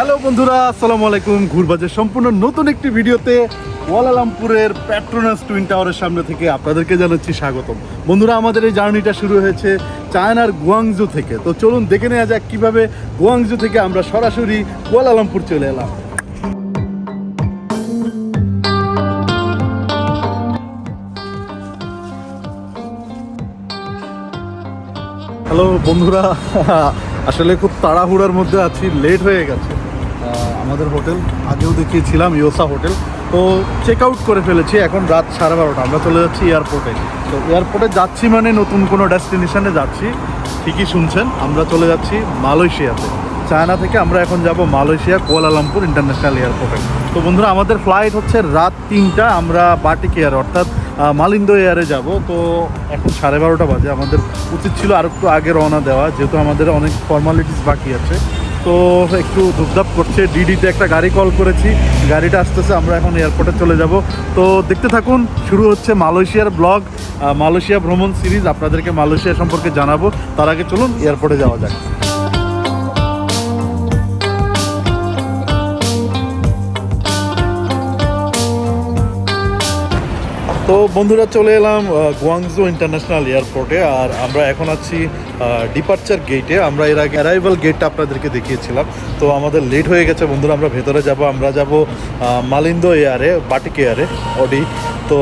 Hello বন্ধুরা, আসসালামু আলাইকুম। ঘুরবাজের সম্পূর্ণ নতুন একটি ভিডিওতে কুয়ালালামপুরের প্যাট্রোনাস টুইন টাওয়ারের সামনে থেকে আপনাদেরকে জানাচ্ছি স্বাগতম। বন্ধুরা, আমাদের এই জার্নিটা শুরু হয়েছে চায়নার গুয়াংজু থেকে। তো চলুন দেখে নেওয়া যাক কীভাবে গুয়াংজু থেকে আমরা সরাসরি কুয়ালালামপুর চলে এলাম। হ্যালো বন্ধুরা, আসলে খুব তাড়াহুড়ার মধ্যে আছি, লেট হয়ে গেছে। আমাদের হোটেল, আগেও দেখিয়েছিলাম, ইয়োসা হোটেল। তো চেক আউট করে ফেলেছি, এখন রাত সাড়ে বারোটা, আমরা চলে যাচ্ছি এয়ারপোর্টে তো এয়ারপোর্টে যাচ্ছি মানে নতুন কোনো ডেস্টিনেশনে যাচ্ছি, ঠিকই শুনছেন, আমরা চলে যাচ্ছি মালয়েশিয়াতে। চায়না থেকে আমরা এখন যাব মালয়েশিয়া কোয়ালালামপুর ইন্টারন্যাশনাল এয়ারপোর্টে তো বন্ধুরা, আমাদের ফ্লাইট হচ্ছে রাত তিনটা, আমরা বাটিক এয়ার অর্থাৎ মালিন্দো এয়ারে যাব। তো এখন সাড়ে বারোটা বাজে, আমাদের উচিত ছিল আর একটু আগে রওনা দেওয়া, যেহেতু আমাদের অনেক ফর্মালিটিস বাকি আছে। তো একটু ধুপধাপ করছে। ডিডিতে একটা গাড়ি কল করেছি। গাড়িটা আসতেছে, আমরা এখন এয়ারপোর্টে চলে যাব। তো দেখতে থাকুন, শুরু হচ্ছে মালয়েশিয়ার ব্লগ মালয়েশিয়া ভ্রমণ সিরিজ আপনাদেরকে মালয়েশিয়া সম্পর্কে জানাব। তার আগে চলুন এয়ারপোর্টে যাওয়া যাক। তো বন্ধুরা, চলে এলাম গুয়াংজু ইন্টারন্যাশনাল এয়ারপোর্টে আর আমরা এখন আছি ডিপার্চার গেটে আমরা এর আগে অ্যারাইভাল গেটটা আপনাদেরকে দেখিয়েছিলাম। তো আমাদের লেট হয়ে গেছে বন্ধুরা, আমরা ভেতরে যাব, আমরা যাব মালিন্দ এয়ারে বাটিক এয়ারে অডি তো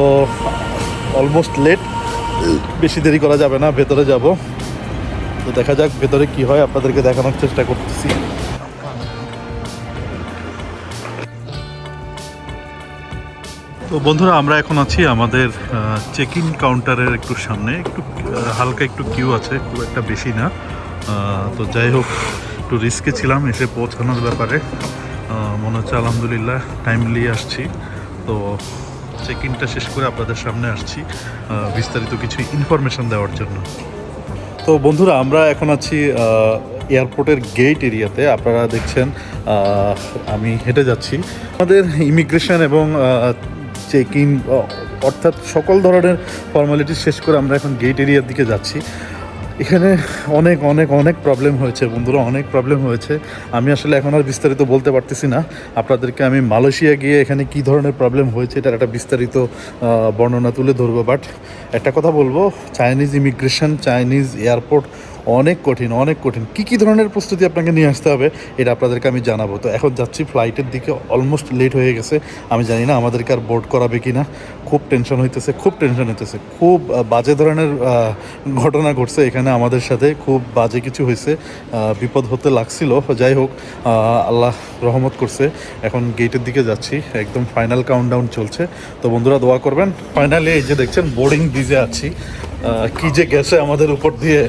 অলমোস্ট লেট বেশি দেরি করা যাবে না, ভেতরে যাব। তো দেখা যাক ভেতরে কি হয়, আপনাদেরকে দেখানোর চেষ্টা করতেছি। তো বন্ধুরা, আমরা এখন আছি আমাদের চেক ইন কাউন্টারের একটু সামনে। একটু হালকা একটু কিউ আছে, খুব একটা বেশি না। তো যাই হোক, একটু রিস্কে ছিলাম, এসে পৌঁছানোর ব্যাপারে। মনে হচ্ছে আলহামদুলিল্লাহ টাইমলি আসছি। তো চেক ইনটা শেষ করে আপনাদের সামনে আসছি বিস্তারিত কিছু ইনফরমেশন দেওয়ার জন্য। তো বন্ধুরা, আমরা এখন আছি এয়ারপোর্টের গেট এরিয়াতে আপনারা দেখছেন আমি হেঁটে যাচ্ছি। আমাদের ইমিগ্রেশন এবং চেক ইন অর্থাৎ সকল ধরনের ফর্মালিটি শেষ করে আমরা এখন গেট এরিয়ার দিকে যাচ্ছি। এখানে অনেক অনেক অনেক প্রবলেম হয়েছে বন্ধুরা, অনেক প্রবলেম হয়েছে। আমি আসলে এখন আর বিস্তারিত বলতে পারতেছি না। আপনাদেরকে আমি মালয়েশিয়া গিয়ে এখানে কি ধরনের প্রবলেম হয়েছে এটার একটা বিস্তারিত বর্ণনা তুলে ধরবো। বাট একটা কথা বলব চাইনিজ ইমিগ্রেশন চাইনিজ এয়ারপোর্ট অনেক কঠিন অনেক কঠিন। কী কী ধরনের প্রস্তুতি আপনাকে নিয়ে আসতে হবে এটা আপনাদেরকে আমি জানাব। তো এখন যাচ্ছি ফ্লাইটের দিকে অলমোস্ট লেট হয়ে গেছে। আমি জানি না আমাদেরকে আর বোর্ড করাবে কি না খুব টেনশন হইতেছে, খুব টেনশন হইতেছে। খুব বাজে ধরনের ঘটনা ঘটছে এখানে আমাদের সাথে। খুব বাজে কিছু হয়েছে বিপদ হতে লাগছিল। যাই হোক আল্লাহ রহমত করছে। এখন গেটের দিকে যাচ্ছি, একদম ফাইনাল কাউন্টডাউন চলছে। তো বন্ধুরা, দোয়া করবেন। ফাইনালি এই যে দেখছেন বোর্ডিং ব্রিজে আছি। কি যে গেছে আমাদের উপর দিয়ে,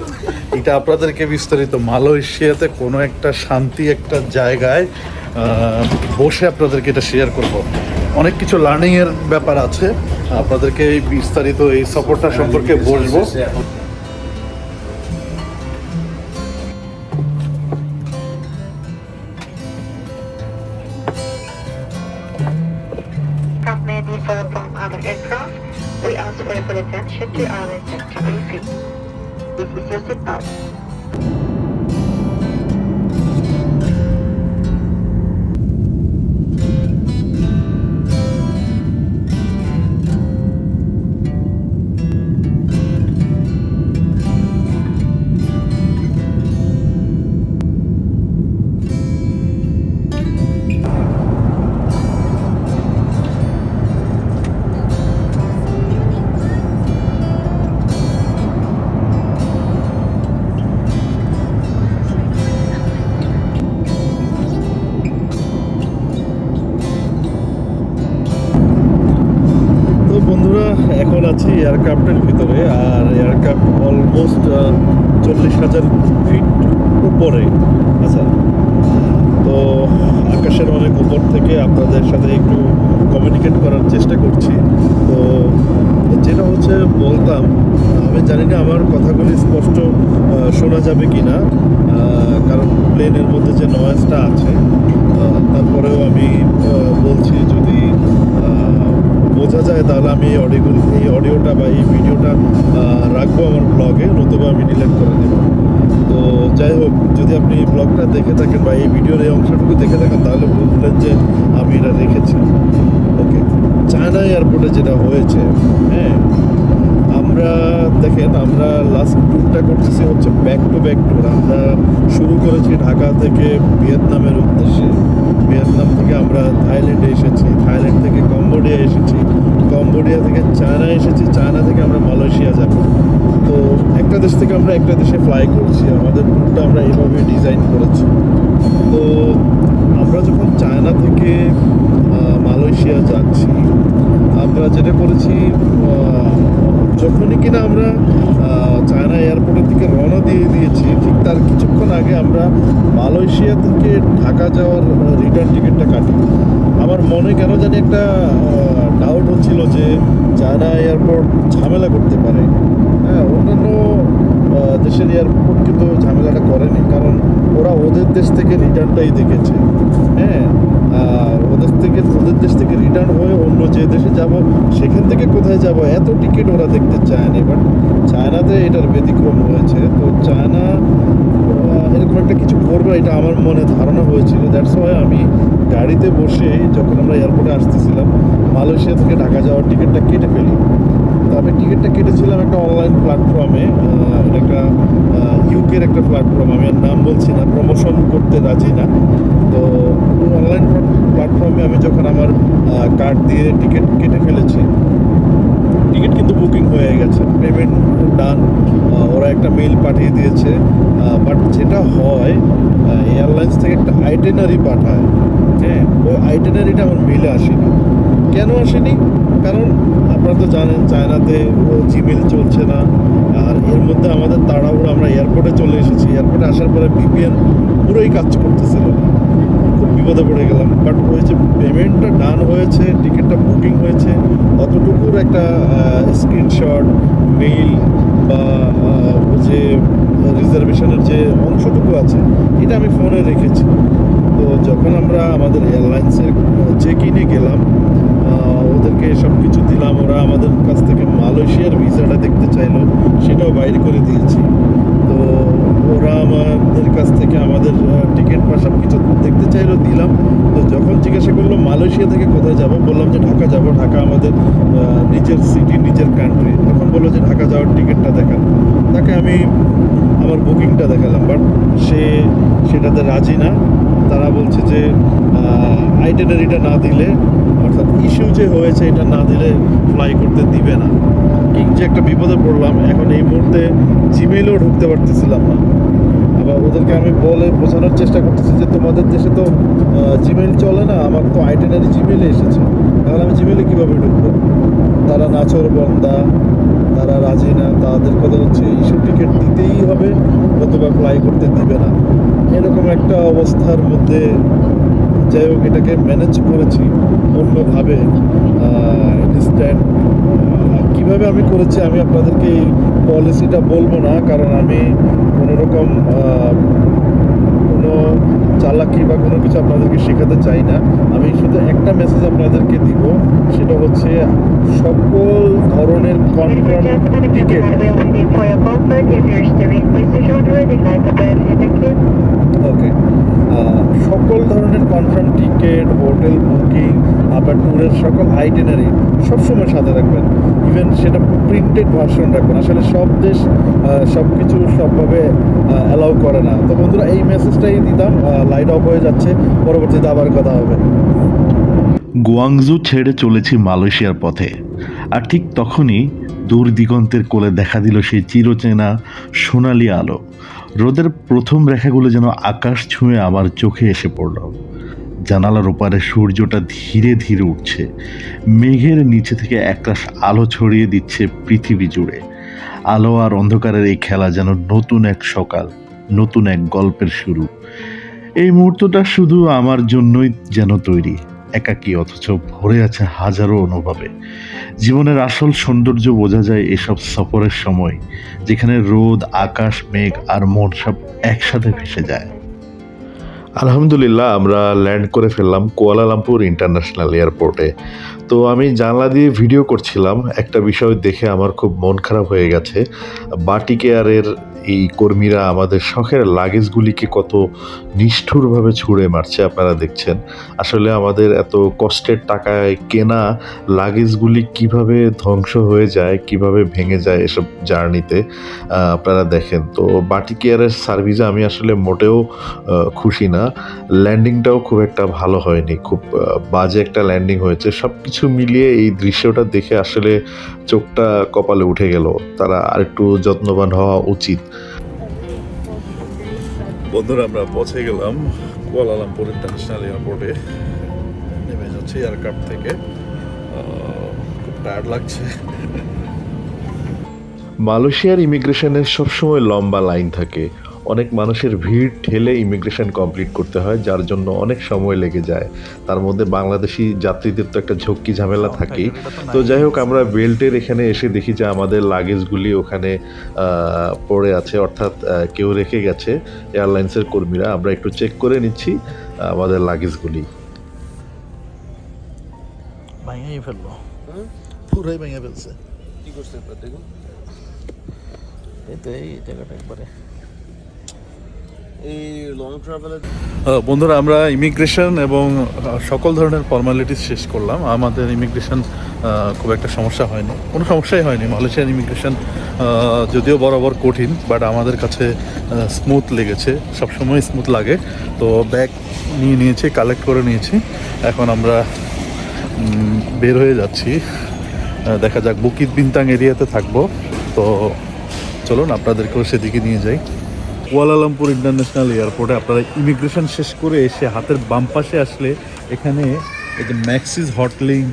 এটা আপনাদেরকে বিস্তারিত। মালয়েশিয়াতে কোনো একটা শান্তি একটা জায়গায় বসে আপনাদেরকে এটা শেয়ার করব। অনেক কিছু লার্নিংয়ের ব্যাপার আছে। আপনাদেরকে এই বিস্তারিত এই সফরটা সম্পর্কে বলব। এখন আছি এয়ারক্রাফটের ভিতরে আর এয়ারক্রাফট অলমোস্ট চল্লিশ হাজার ফিট উপরে। আচ্ছা তো আকাশের অনেক উপর থেকে আপনাদের সাথে একটু কমিউনিকেট করার চেষ্টা করছি। তো যেটা হচ্ছে বলতাম, আমি জানি না আমার কথাগুলি স্পষ্ট শোনা যাবে কি না কারণ প্লেনের মধ্যে যে নয়েজটা আছে তারপরেও আমি বলছি যদি বোঝা যায়, তাহলে আমি এই অডিওগুলি এই অডিওটা বা এই ভিডিওটা রাখব আমার ব্লগে নতুবা আমি ডিলেট করে দেবো। তো তো যাই হোক, যদি আপনি এই ব্লগটা দেখে থাকেন বা এই ভিডিওর এই অংশটুকু দেখে থাকেন, তাহলে বুঝলেন যে আমি এটা রেখেছি। ওকে চায়না এয়ারপোর্টে যেটা হয়েছে হ্যাঁ আমরা দেখেন, আমরা লাস্ট ট্যুরটা করতেছি হচ্ছে ব্যাক টু ব্যাক ট্যুর আমরা শুরু করেছি ঢাকা থেকে ভিয়েতনামের উদ্দেশ্যে। ভিয়েতনাম থেকে আমরা থাইল্যান্ডে এসেছি, থাইল্যান্ড থেকে কম্বোডিয়া এসেছি। কম্বোডিয়া থেকে চায়না এসেছি চায়না থেকে আমরা মালয়েশিয়া যাব। তো একটা দেশ থেকে আমরা একটা দেশে ফ্লাই করছি, আমাদের ট্যুরটা আমরা এইভাবে ডিজাইন করেছি। তো আমরা যখন চায়না থেকে মালয়েশিয়া যাচ্ছি, আমরা যেটা করেছি যখনই কিনা আমরা চায়না এয়ারপোর্টের দিকে রওনা দিয়ে দিয়েছি। ঠিক তার কিছুক্ষণ আগে আমরা মালয়েশিয়া থেকে ঢাকা যাওয়ার রিটার্ন টিকিটটা কাটি। আমার মনে কেন জানি একটা ডাউট হচ্ছিল যে চায়না এয়ারপোর্ট ঝামেলা করতে পারে। হ্যাঁ অন্যান্য দেশের এয়ারপোর্ট কিন্তু ঝামেলাটা করেনি, কারণ ওরা ওদের দেশ থেকে রিটার্নটাই দেখেছে। হ্যাঁ ওদের থেকে, ওদের দেশ থেকে রিটার্ন হয়ে অন্য যে দেশে যাব, সেখান থেকে কোথায় যাব, এত টিকিট ওরা দেখতে চায়নি। বাট চায়নাতে এটার ব্যতিক্রম হয়েছে তো চায়না এরকম একটা কিছু করবে, এটা আমার মনে ধারণা হয়েছিল। দ্যাটস ওয়াই আমি গাড়িতে বসে যখন আমরা এয়ারপোর্টে আসতেছিলাম, মালয়েশিয়া থেকে ঢাকা যাওয়ার টিকিটটা কেটে ফেলি। আমি টিকিটটা কেটেছিলাম একটা অনলাইন প্ল্যাটফর্মে একটা ইউকের একটা প্ল্যাটফর্ম, আমি আর নাম বলছি না প্রমোশন করতে রাজি না। তো অনলাইন প্ল্যাটফর্মে আমি যখন আমার কার্ড দিয়ে টিকিট কেটে ফেলেছি, টিকিট কিন্তু বুকিং হয়ে গেছে পেমেন্ট ডান ওরা একটা মেইল পাঠিয়ে দিয়েছে বাট যেটা হয় এয়ারলাইন্স থেকে একটা আইটেনারি পাঠায় হ্যাঁ ওই আইটেনারিটা আমার মেইলে আসেনি কেন আসেনি? কারণ আপনারা তো জানেন, চায়নাতে জিমেল চলছে না। আর এর মধ্যে আমাদের তাড়াহুড়ো, আমরা এয়ারপোর্টে চলে এসেছি। এয়ারপোর্টে আসার পরে বিপিএন পুরোই কাজ করতেছিল। খুব বিপদে পড়ে গেলাম। বাট ওই যে পেমেন্টটা ডান হয়েছে, টিকিটটা বুকিং হয়েছে, অতটুকুর একটা স্ক্রিনশট, মেইল বা যে রিজার্ভেশনের যে অংশটুকু আছে, এটা আমি ফোনে রেখেছি। তো যখন আমরা আমাদের এয়ারলাইন্সের চেক ইনে গেলাম ওদেরকে সব কিছু দিলাম, ওরা আমাদের কাছ থেকে মালয়েশিয়ার ভিসাটা দেখতে চাইলো, সেটাও বাইরে করে দিয়েছি। তো ওরা আমাদের কাছ থেকে আমাদের টিকিট বা সব কিছু দেখতে চাইলো, দিলাম। তো যখন জিজ্ঞাসা করল, মালয়েশিয়া থেকে কোথায় যাব? বললাম যে, ঢাকা যাব, ঢাকা আমাদের নিজের সিটি নিজের কান্ট্রি তখন বলল যে, ঢাকা যাওয়ার টিকিটটা দেখান। তাকে আমি আমার বুকিংটা দেখালাম বাট সে সেটাতে রাজি না। তারা বলছে যে আইটেনারিটা না দিলে, অর্থাৎ ইস্যু যে হয়েছে এটা না দিলে ফ্লাই করতে দিবে না। কি যে একটা বিপদে পড়লাম, এখন এই মুহূর্তে জিমেইলেও ঢুকতে পারতেছিলাম না। আবার ওদেরকে আমি বলে বোঝানোর চেষ্টা করতেছি যে, তোমাদের দেশে তো জিমেইল চলে না, আমার তো আইটেনারি জিমেইলে এসেছে। তাহলে আমি জিমেইলে কীভাবে ঢুকবো? তারা নাচর বন্দা, তারা রাজি না, তাদের কথা হচ্ছে ইস্যু টিকিট দিতেই হবে, অথবা ফ্লাই করতে দিবে না। এরকম একটা অবস্থার মধ্যে যাই হোক, এটাকে ম্যানেজ করেছি, অন্যভাবে ইনস্ট্যান্ট কীভাবে আমি করেছি আমি আপনাদেরকে এই পলিসিটা বলব না, কারণ আমি কোনো রকম কোনো চালাকি বা কোনো কিছু আপনাদেরকে শেখাতে চাই না। আমি শুধু একটা মেসেজ আপনাদেরকে দিব, সেটা হচ্ছে সকল ধরনের. ওকে সকল ধরনের কনফার্ম টিকিট হোটেল বুকিং আবার ট্যুরের সকল আইটেনারি সবসময় সাথে রাখবেন। ইভেন সেটা প্রিন্টেড ভার্সন রাখবেন। আসলে সব দেশ সব কিছু সবভাবে অ্যালাউ করে না। তো বন্ধুরা, এই মেসেজটাই দিতাম। লাইট অফ হয়ে যাচ্ছে। পরবর্তীতে আবার কথা হবে। গুয়াংজু ছেড়ে চলেছি মালয়েশিয়ার পথে। আর ঠিক তখনই দূর দিগন্তের কোলে দেখা দিল সেই চিরচেনা সোনালি আলো। রোদের প্রথম রেখাগুলো যেন আকাশ ছুঁয়ে আমার চোখে এসে পড়ল। জানালার ওপারে সূর্যটা ধীরে ধীরে উঠছে। মেঘের নিচে থেকে একরাশ আলো ছড়িয়ে দিচ্ছে পৃথিবী জুড়ে। আলো আর অন্ধকারের এই খেলা যেন নতুন এক সকাল, নতুন এক গল্পের শুরু। এই মুহূর্তটা শুধু আমার জন্যই যেন তৈরি, একাকী অথচ ভরে আছে হাজারো অনুভবে। জীবনের আসল সৌন্দর্য বোঝা যায় এসব সফরের সময়, যেখানে রোদ, আকাশ, মেঘ আর মন সব একসাথে ভেসে যায়। আলহামদুলিল্লাহ, আমরা ল্যান্ড করে ফেললাম কুয়ালালামপুর ইন্টারন্যাশনাল এয়ারপোর্টে। তো আমি জানলা দিয়ে ভিডিও করছিলাম, একটা বিষয় দেখে আমার খুব মন খারাপ হয়ে গেছে। বাটিক এয়ারের এই কর্মীরা আমাদের শখের লাগেজগুলিকে কত নিষ্ঠুরভাবে ছুঁড়ে মারছে আপনারা দেখছেন। আসলে আমাদের এত কষ্টের টাকায় কেনা লাগেজগুলি কীভাবে ধ্বংস হয়ে যায়, কীভাবে ভেঙে যায় এসব জার্নিতে আপনারা দেখেন। তো বাটি কেয়ারের সার্ভিসে আমি আসলে মোটেও খুশি না। ল্যান্ডিংটাও খুব একটা ভালো হয়নি। খুব বাজে একটা ল্যান্ডিং হয়েছে। সব কিছু মিলিয়ে এই দৃশ্যটা দেখে আসলে চোখটা কপালে উঠে গেল। তারা আরেকটু যত্নবান হওয়া উচিত। বন্ধুরা, আমরা পৌঁছে গেলাম কুয়ালালামপুর ইন্টারন্যাশনাল এয়ারপোর্টে। নেমে যাচ্ছি এয়ারক্রাফ্ট থেকে। খুব টায়ার্ড লাগছে। মালয়েশিয়ার ইমিগ্রেশনের সবসময় লম্বা লাইন থাকে। অনেক মানুষের ভিড় ঠেলে ইমিগ্রেশন কমপ্লিট করতে হয় যার জন্য অনেক সময় লেগে যায়। তার মধ্যে বাংলাদেশি যাত্রীদের তো একটা ঝক্কি ঝামেলা থাকেই। তো যাই হোক আমরা বেল্টের এখানে এসে দেখি যে আমাদের লাগেজগুলি ওখানে পড়ে আছে অর্থাৎ কেউ রেখে গেছে এয়ারলাইন্সের কর্মীরা। আমরা একটু চেক করে নিচ্ছি আমাদের লাগেজগুলি ভেঙেই ফেলল। পুরাই ভেঙে ফেলছে। কি করছে দেখুন। এই তো এই জায়গাটা একবারে। এই বন্ধুরা, আমরা ইমিগ্রেশন এবং সকল ধরনের ফর্মালিটিস শেষ করলাম। আমাদের ইমিগ্রেশন খুব একটা সমস্যা হয়নি। কোনো সমস্যাই হয়নি। মালয়েশিয়ার ইমিগ্রেশন যদিও বরাবর কঠিন বাট আমাদের কাছে স্মুথ লেগেছে। সবসময় স্মুথ লাগে। তো ব্যাগ নিয়ে নিয়েছি কালেক্ট করে নিয়েছি। এখন আমরা বের হয়ে যাচ্ছি। দেখা যাক বুকিত বিনতাং এরিয়াতে থাকব। তো চলুন, আপনাদেরকেও সেদিকে নিয়ে যাই। কুয়ালালামপুর ইন্টারন্যাশনাল এয়ারপোর্টে। আপনারা ইমিগ্রেশন শেষ করে এসে হাতের বাম পাশে আসলে এখানে এই যে ম্যাক্সিস হটলিং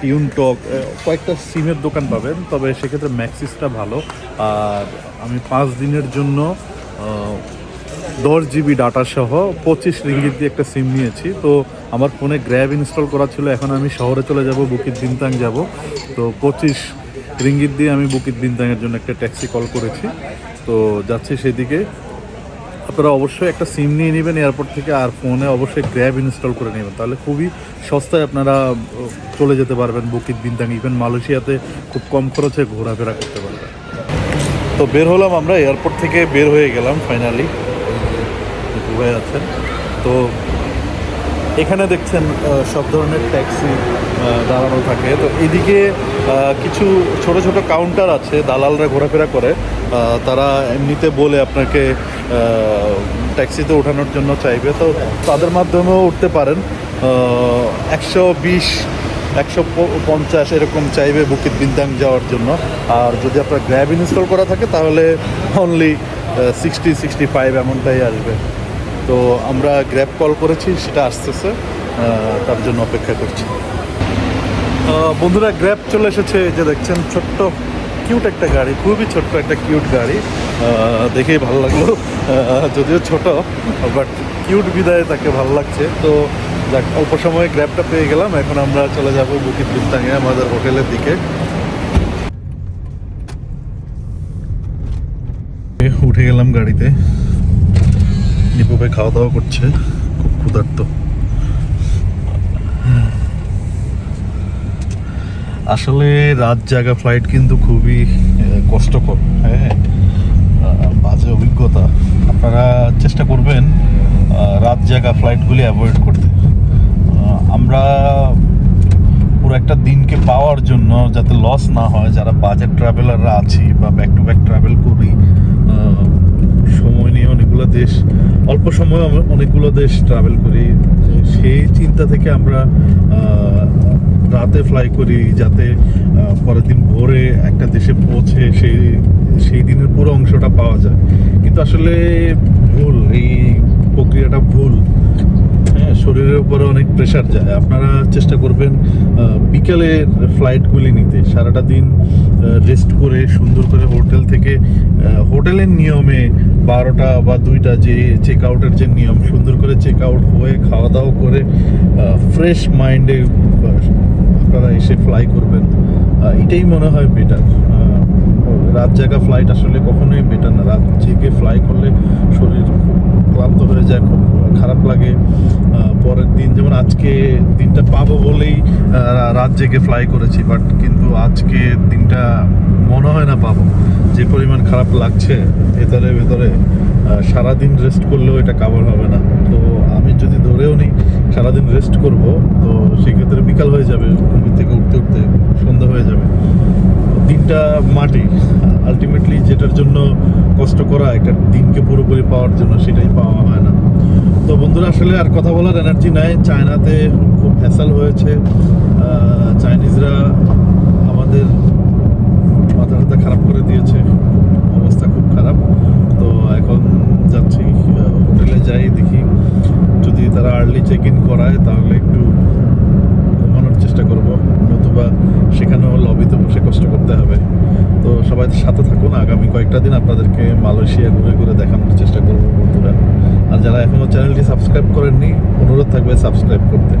টিউন টক কয়েকটা সিমের দোকান পাবেন, তবে সেক্ষেত্রে ম্যাক্সিসটা ভালো। আর আমি পাঁচ দিনের জন্য দশ জিবি ডাটা সহ পঁচিশ রিঙ্গিত দিয়ে একটা সিম নিয়েছি। তো আমার ফোনে গ্র্যাব ইনস্টল করা ছিল, এখন আমি শহরে চলে যাব, বুকির দিনতাং যাব। তো পঁচিশ রিঙ্গিত দিয়ে আমি বুকিত বিনতাংয়ের জন্য একটা ট্যাক্সি কল করেছি। তো যাচ্ছি সেদিকে। আপনারা অবশ্যই একটা সিম নিয়ে নেবেন, এয়ারপোর্ট থেকে, আর ফোনে অবশ্যই গ্র্যাব ইনস্টল করে নেবেন। তাহলে খুবই সস্তায় আপনারা চলে যেতে পারবেন বুকিত বিনতাং ইভেন মালয়েশিয়াতে খুব কম খরচে ঘোরাফেরা করতে পারবেন। তো বের হলাম আমরা, এয়ারপোর্ট থেকে বের হয়ে গেলাম ফাইনালি হয়ে আছেন। তো এখানে দেখছেন সব ধরনের ট্যাক্সি দাঁড়ানো থাকে। তো এদিকে কিছু ছোট ছোট কাউন্টার আছে, দালালরা ঘোরাফেরা করে। তারা এমনিতে বলে আপনাকে ট্যাক্সিতে ওঠানোর জন্য চাইবে। তো তাদের মাধ্যমেও উঠতে পারেন। একশো বিশ, একশো পঞ্চাশ এরকম চাইবে বুকিত বিন্দাং যাওয়ার জন্য। আর যদি আপনার গ্র্যাব ইনস্টল করা থাকে, তাহলে অনলি সিক্সটি সিক্সটি ফাইভ এমনটাই আসবে। তো আমরা গ্র্যাব কল করেছি, সেটা আসতেছে তার জন্য অপেক্ষা করছি। বন্ধুরা গ্র্যাব চলে এসেছে যে দেখছেন, ছোট্ট কিউট একটা গাড়ি, খুবই ছোট্ট একটা কিউট গাড়ি। দেখেই ভালো লাগল যদিও ছোট বাট কিউট বিদায় তাকে ভালো লাগছে। তো যাক, অল্প সময়ে গ্র্যাবটা পেয়ে গেলাম, এখন আমরা চলে যাব বুকিত বিস্তাঙে আমাদের হোটেলের দিকে। উঠে গেলাম গাড়িতে। নিপু খাওয়া দাওয়া করছে। খুব ক্ষুধার্ত। আসলে রাত জাগা ফ্লাইট কিন্তু খুবই কষ্টকর হ্যাঁ? বাজে অভিজ্ঞতা। আপনারা চেষ্টা করবেন রাত জাগা ফ্লাইটগুলি অ্যাভয়েড করতে। আমরা পুরো একটা দিনকে পাওয়ার জন্য যাতে লস না হয়, যারা বাজেট ট্রাভেলাররা আছি বা ব্যাক টু ব্যাক ট্রাভেল করি সময় নিয়ে অনেকগুলো দেশ অল্প সময় আমরা অনেকগুলো দেশ ট্রাভেল করি সেই চিন্তা থেকে আমরা রাতে ফ্লাই করি যাতে পরের দিন ভোরে একটা দেশে পৌঁছে সেই সেই দিনের পুরো অংশটা পাওয়া যায়। কিন্তু আসলে ভুল, এই প্রক্রিয়াটা ভুল। হ্যাঁ শরীরের উপরে অনেক প্রেশার যায়। আপনারা চেষ্টা করবেন বিকেলের ফ্লাইটগুলি নিতে। সারাটা দিন রেস্ট করে সুন্দর করে হোটেল থেকে হোটেলের নিয়মে বারোটা বা দুইটা যে চেক আউটের যে নিয়ম, সুন্দর করে চেক আউট হয়ে খাওয়া দাওয়া করে ফ্রেশ মাইন্ডে আপনারা এসে ফ্লাই করবেন। এটাই মনে হয় বেটার রাত জায়গা ফ্লাইট আসলে কখনোই বেটার না। রাত জেগে ফ্লাই করলে শরীর খুব ক্লান্ত হয়ে যায়, খুব খারাপ লাগে। পরের দিন যেমন আজকে দিনটা পাবো রাত জেগে ফ্লাই করেছি বাট কিন্তু আজকে দিনটা মনে হয় না পাবো। যে পরিমাণ খারাপ লাগছে ভেতরে ভেতরে সারাদিন রেস্ট করলেও এটা কাভার হবে না। তো আমি যদি ধরেও নিই, সারাদিন রেস্ট করব, তো সেক্ষেত্রে বিকাল হয়ে যাবে ঘুম থেকে উঠতে উঠতে সন্ধ্যা হয়ে যাবে। দিনটা মাটি। আলটিমেটলি যেটার জন্য কষ্ট করা, একটা দিনকে পুরোপুরি পাওয়ার জন্য সেটাই পাওয়া হয় না। তো বন্ধুরা, আসলে আর কথা বলার এনার্জি নাই। চায়নাতে খুব হ্যাসাল হয়েছে। চাইনিজরা আমাদের মাথা টাথা খারাপ করে দিয়েছে। অবস্থা খুব খারাপ। তো এখন যাচ্ছি হোটেলে যাই, দেখি যদি তারা আর্লি চেক ইন করায়, তাহলে একটু ঘুমানোর চেষ্টা করব। নতুবা সেখানেও লবিতে বসে কষ্ট করতে হবে। তো সবাই সাথে থাকুন। আগামী কয়েকটা দিন আপনাদেরকে মালয়েশিয়া ঘুরে ঘুরে দেখানোর চেষ্টা করব বন্ধুরা। আর যারা এখনও চ্যানেলটি সাবস্ক্রাইব করেননি অনুরোধ থাকবে সাবস্ক্রাইব করতে।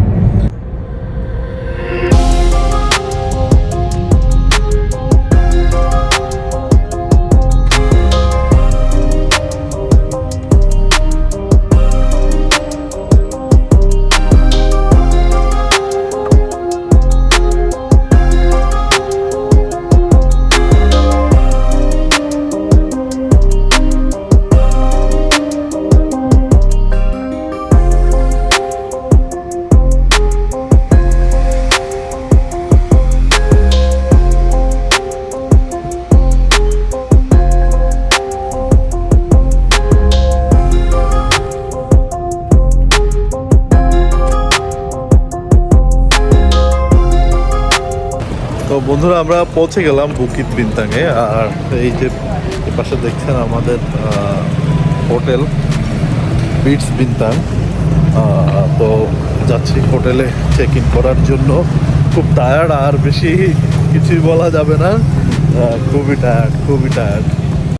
বন্ধুরা, আমরা পৌঁছে গেলাম বুকিত বিন্তাঙে আর এই যে পাশে দেখছেন আমাদের হোটেল, বিটস বিন্তাং তো যাচ্ছি হোটেলে চেক ইন করার জন্য। খুব টায়ার্ড আর বেশি কিছুই বলা যাবে না। খুবই টায়ার্ড খুবই টায়ার্ড